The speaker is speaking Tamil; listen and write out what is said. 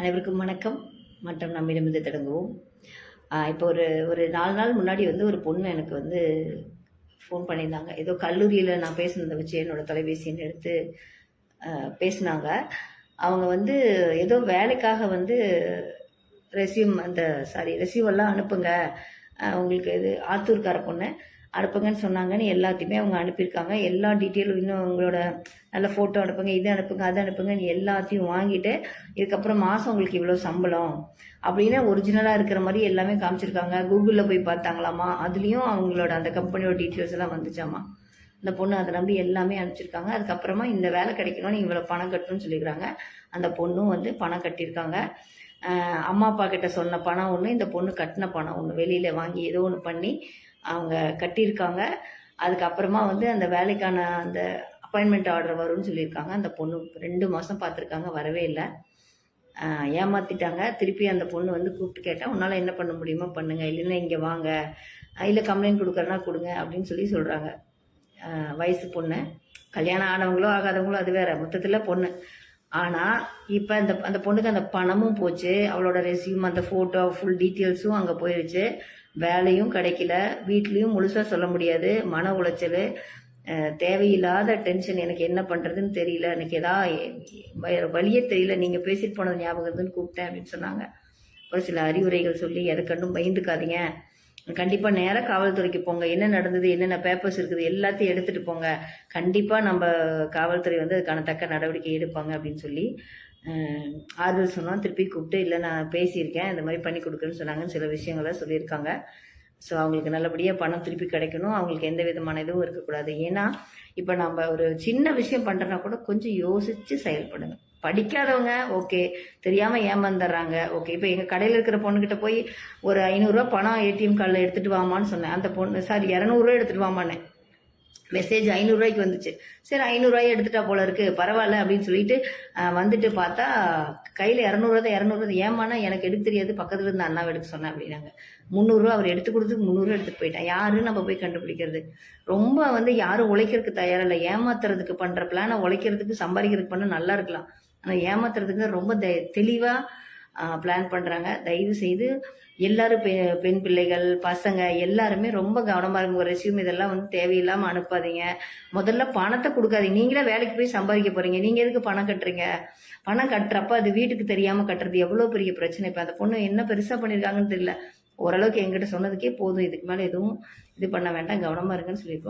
அனைவருக்கும் வணக்கம். மற்றும் நம்மிடமிருந்து தொடங்குவோம். இப்போ ஒரு ஒரு நாலு நாள் முன்னாடி வந்து ஒரு பொண்ணு எனக்கு வந்து ஃபோன் பண்ணியிருந்தாங்க. ஏதோ கல்லூரியில் நான் பேசினதை வச்சு என்னோட தொலைபேசின்னு எடுத்து பேசினாங்க. அவங்க வந்து ஏதோ வேலைக்காக வந்து ரெசியூம் அந்த சாரி ரெசியூவெல்லாம் அனுப்புங்க. உங்களுக்கு இது ஆத்தூர்கார பொண்ணு. அனுப்புங்கன்னு சொன்னாங்கன்னு எல்லாத்தையுமே அவங்க அனுப்பியிருக்காங்க. எல்லா டீட்டெயிலும் இன்னும் அவங்களோட நல்ல ஃபோட்டோ அனுப்புங்க இது அனுப்புங்க அது அனுப்புங்கன்னு எல்லாத்தையும் வாங்கிட்டு இதுக்கப்புறம் மாதம் உங்களுக்கு இவ்வளோ சம்பளம் அப்படின்னு ஒரிஜினலாக இருக்கிற மாதிரி எல்லாமே காமிச்சிருக்காங்க. கூகுளில் போய் பார்த்தாங்களாமா அதுலேயும் அவங்களோட அந்த கம்பெனியோட டீட்டெயில்ஸ் எல்லாம் வந்துச்சாமா அந்த பொண்ணு அதை நம்பி எல்லாமே அனுப்பிச்சிருக்காங்க. அதுக்கப்புறமா இந்த வேலை கிடைக்கணும்னு இவ்வளோ பணம் கட்டணும்னு சொல்லிக்கிறாங்க. அந்த பொண்ணும் வந்து பணம் கட்டியிருக்காங்க. அம்மா அப்பா கிட்ட சொன்ன பணம் ஒன்று இந்த பொண்ணு கட்டின பணம் ஒன்று வெளியில் வாங்கி ஏதோ ஒன்று பண்ணி அவங்க கட்டியிருக்காங்க. அதுக்கப்புறமா வந்து அந்த வேலைக்கான அந்த அப்பாயின்மெண்ட் ஆர்டர் வரும்னு சொல்லியிருக்காங்க. அந்த பொண்ணு ரெண்டு மாதம் பார்த்துருக்காங்க வரவே இல்லை. ஏமாற்றிட்டாங்க ஏமாத்திட்டாங்க. திருப்பி அந்த பொண்ணு வந்து கூப்பிட்டு கேட்டால் உன்னால் என்ன பண்ண முடியுமோ பண்ணுங்கள் இல்லைன்னா இங்கே வாங்க. இல்லை கம்ப்ளைண்ட் கொடுக்குறனா கொடுங்க அப்படின்னு சொல்லி சொல்கிறாங்க வயசு பொண்ணு. கல்யாணம் ஆனவங்களோ ஆகாதவங்களோ அது வேற மொத்தத்தில் பொண்ணு. ஆனால் இப்போ அந்த அந்த பொண்ணுக்கு அந்த பணமும் போச்சு. அவளோட ரெசியூம் அந்த ஃபோட்டோ ஃபுல் டீட்டெயில்ஸும் அங்கே போயிடுச்சு வேலையும் கிடைக்கல. வீட்லேயும் முழுசாக சொல்ல முடியாது. மன உளைச்சல். தேவையில்லாத டென்ஷன். எனக்கு என்ன பண்ணுறதுன்னு தெரியல. எனக்கு ஏதாவது வழியே தெரியல. நீங்கள் பேசிட்டு போனது ஞாபகம் இருந்துன்னு கூப்பிட்டேன் அப்படின்னு சொன்னாங்க. ஒரு சில அறிவுரைகள் சொல்லி எதை கண்டும் பயந்துக்காதீங்க. கண்டிப்பாக நேராக காவல்துறைக்கு போங்க. என்ன நடந்தது என்னென்ன பேப்பர்ஸ் இருக்குது எல்லாத்தையும் எடுத்துகிட்டு போங்க. கண்டிப்பாக நம்ம காவல்துறை வந்து அதுக்கான தக்க நடவடிக்கை எடுப்பாங்க அப்படின்னு சொல்லி ஆறுதல் சொன்னோம் திருப்பி கூப்பிட்டு இல்லை நான் பேசியிருக்கேன் இந்த மாதிரி பண்ணி கொடுக்குறேன்னு சொன்னாங்கன்னு சில விஷயங்களை சொல்லியிருக்காங்க. ஸோ அவங்களுக்கு நல்லபடியாக பணம் திருப்பி கிடைக்கணும். அவங்களுக்கு எந்த விதமான இதுவும் இருக்கக்கூடாது. ஏன்னா இப்போ நம்ம ஒரு சின்ன விஷயம் பண்ணுறனா கூட கொஞ்சம் யோசித்து செயல்படுங்க. படிக்காதவங்க ஓகே. தெரியாமல் ஏமாந்துடுறாங்க ஓகே. இப்போ எங்கள் கடையில் இருக்கிற பொண்ணுக்கிட்ட போய் ஒரு ஐநூறுரூவா பணம் ஏடிஎம் கார்டில் எடுத்துகிட்டு வாமான்னு சொன்னேன். அந்த பொண்ணு சாரி இரநூறுவா எடுத்துகிட்டு வாமான்னு. மெசேஜ் ஐநூறுரூவாய்க்கு வந்துச்சு. சரி ஐநூறுரூவாயை எடுத்துட்டா போல இருக்கு பரவாயில்ல அப்படின்னு சொல்லிட்டு வந்துட்டு பார்த்தா கையில் இரநூறுவா தான் இரநூறுவா ஏமானா எனக்கு எடுக்க தெரியாது பக்கத்தில் இருந்து அண்ணாவை எடுக்க சொன்னேன் அப்படின்னாங்க. முந்நூறுரூவா அவர் எடுத்து கொடுத்து முந்நூறுரூவா எடுத்துகிட்டு போயிட்டேன். யாருன்னு நம்ம போய் கண்டுபிடிக்கிறது? ரொம்ப வந்து யாரும் உழைக்கிறதுக்கு தயாரில்லை ஏமாத்துறதுக்கு பண்ணுற பிளானை உழைக்கிறதுக்கு சம்பாதிக்கிறதுக்கு பண்ண நல்லா இருக்கலாம். ஆனால் ஏமாத்துறதுக்கு ரொம்ப தெளிவாக பிளான் பண்ணுறாங்க தயவு செய்து எல்லாரும் பெ பெண் பிள்ளைகள் பசங்க எல்லாருமே ரொம்ப கவனமாக இருக்கும் ஒரு ரெசியூம் இதெல்லாம் வந்து தேவையில்லாமல் அனுப்பாதீங்க. முதல்ல பணத்தை கொடுக்காதீங்க. நீங்களே வேலைக்கு போய் சம்பாதிக்க போகிறீங்க நீங்கள் எதுக்கு பணம் கட்டுறீங்க? பணம் கட்டுறப்ப அது வீட்டுக்கு தெரியாமல் கட்டுறது எவ்வளோ பெரிய பிரச்சனை. இப்போ அந்த பொண்ணு என்ன பெருசாக பண்ணியிருக்காங்கன்னு தெரியல. ஓரளவுக்கு எங்கிட்ட சொன்னதுக்கே போதும். இதுக்கு மேலே எதுவும் இது பண்ண வேண்டாம். கவனமாக இருங்கன்னு சொல்லியிருக்கோம்.